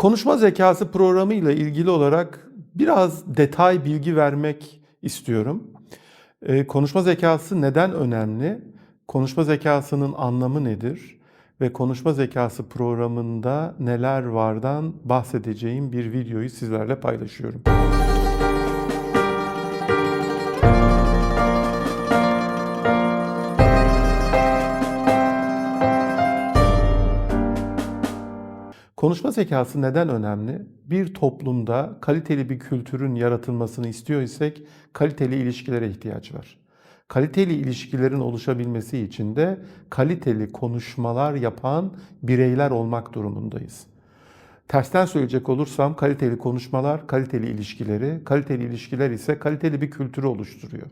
Konuşma zekası programı ile ilgili olarak biraz detay bilgi vermek istiyorum. Ee, konuşma zekası neden önemli? Konuşma zekasının anlamı nedir? Ve konuşma zekası programında neler vardan bahsedeceğim bir videoyu sizlerle paylaşıyorum. Konuşma zekası neden önemli? Bir toplumda kaliteli bir kültürün yaratılmasını istiyor isek kaliteli ilişkilere ihtiyaç var. Kaliteli ilişkilerin oluşabilmesi için de kaliteli konuşmalar yapan bireyler olmak durumundayız. Tersten söyleyecek olursam kaliteli konuşmalar, kaliteli ilişkileri, kaliteli ilişkiler ise kaliteli bir kültürü oluşturuyor.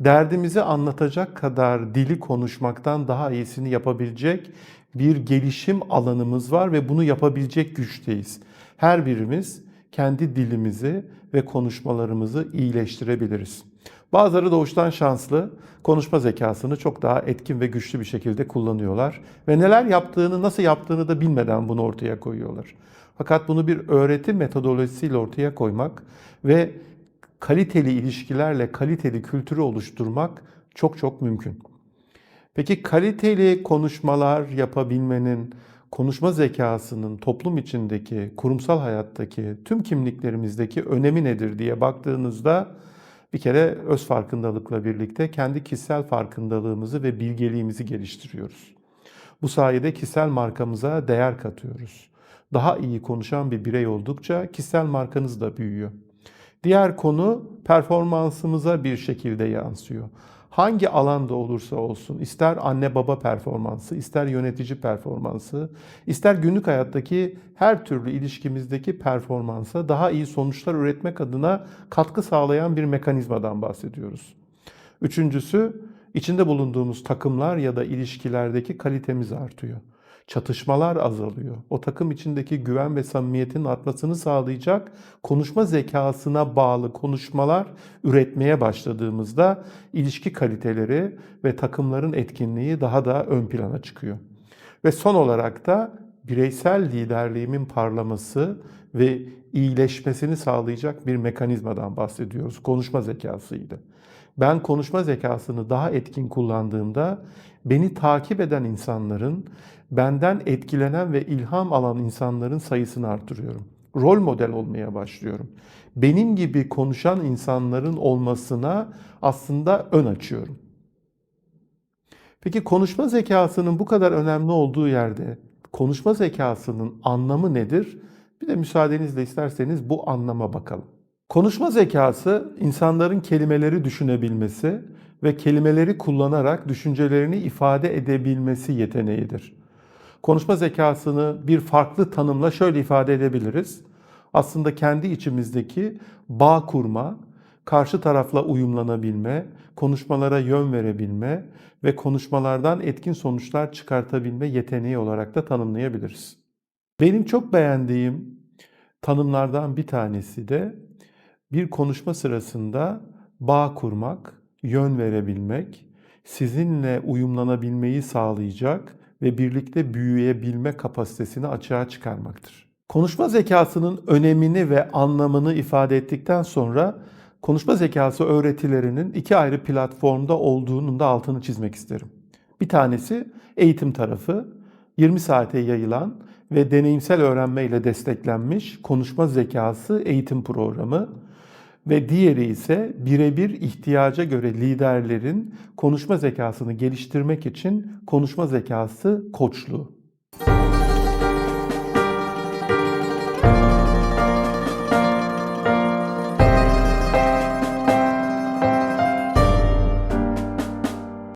Derdimizi anlatacak kadar dili konuşmaktan daha iyisini yapabilecek bir gelişim alanımız var ve bunu yapabilecek güçteyiz. Her birimiz kendi dilimizi ve konuşmalarımızı iyileştirebiliriz. Bazıları doğuştan şanslı, konuşma zekasını çok daha etkin ve güçlü bir şekilde kullanıyorlar ve neler yaptığını, nasıl yaptığını da bilmeden bunu ortaya koyuyorlar. Fakat bunu bir öğretim metodolojisiyle ortaya koymak ve kaliteli ilişkilerle kaliteli kültürü oluşturmak çok çok mümkün. Peki kaliteli konuşmalar yapabilmenin, konuşma zekasının toplum içindeki, kurumsal hayattaki, tüm kimliklerimizdeki önemi nedir diye baktığınızda bir kere öz farkındalıkla birlikte kendi kişisel farkındalığımızı ve bilgeliğimizi geliştiriyoruz. Bu sayede kişisel markamıza değer katıyoruz. Daha iyi konuşan bir birey oldukça kişisel markanız da büyüyor. Diğer konu performansımıza bir şekilde yansıyor. Hangi alanda olursa olsun, ister anne baba performansı, ister yönetici performansı, ister günlük hayattaki her türlü ilişkimizdeki performansa daha iyi sonuçlar üretmek adına katkı sağlayan bir mekanizmadan bahsediyoruz. Üçüncüsü, içinde bulunduğumuz takımlar ya da ilişkilerdeki kalitemiz artıyor çatışmalar azalıyor. O takım içindeki güven ve samimiyetin artmasını sağlayacak konuşma zekasına bağlı konuşmalar üretmeye başladığımızda ilişki kaliteleri ve takımların etkinliği daha da ön plana çıkıyor. Ve son olarak da bireysel liderliğimin parlaması ve iyileşmesini sağlayacak bir mekanizmadan bahsediyoruz. Konuşma zekasıydı. Ben konuşma zekasını daha etkin kullandığımda beni takip eden insanların, benden etkilenen ve ilham alan insanların sayısını artırıyorum. Rol model olmaya başlıyorum. Benim gibi konuşan insanların olmasına aslında ön açıyorum. Peki konuşma zekasının bu kadar önemli olduğu yerde konuşma zekasının anlamı nedir? Bir de müsaadenizle isterseniz bu anlama bakalım. Konuşma zekası insanların kelimeleri düşünebilmesi ve kelimeleri kullanarak düşüncelerini ifade edebilmesi yeteneğidir. Konuşma zekasını bir farklı tanımla şöyle ifade edebiliriz. Aslında kendi içimizdeki bağ kurma, karşı tarafla uyumlanabilme, konuşmalara yön verebilme ve konuşmalardan etkin sonuçlar çıkartabilme yeteneği olarak da tanımlayabiliriz. Benim çok beğendiğim tanımlardan bir tanesi de bir konuşma sırasında bağ kurmak, yön verebilmek, sizinle uyumlanabilmeyi sağlayacak ve birlikte büyüyebilme kapasitesini açığa çıkarmaktır. Konuşma zekasının önemini ve anlamını ifade ettikten sonra konuşma zekası öğretilerinin iki ayrı platformda olduğunun da altını çizmek isterim. Bir tanesi eğitim tarafı, 20 saate yayılan ve deneyimsel öğrenme ile desteklenmiş konuşma zekası eğitim programı ve diğeri ise birebir ihtiyaca göre liderlerin konuşma zekasını geliştirmek için konuşma zekası koçluğu.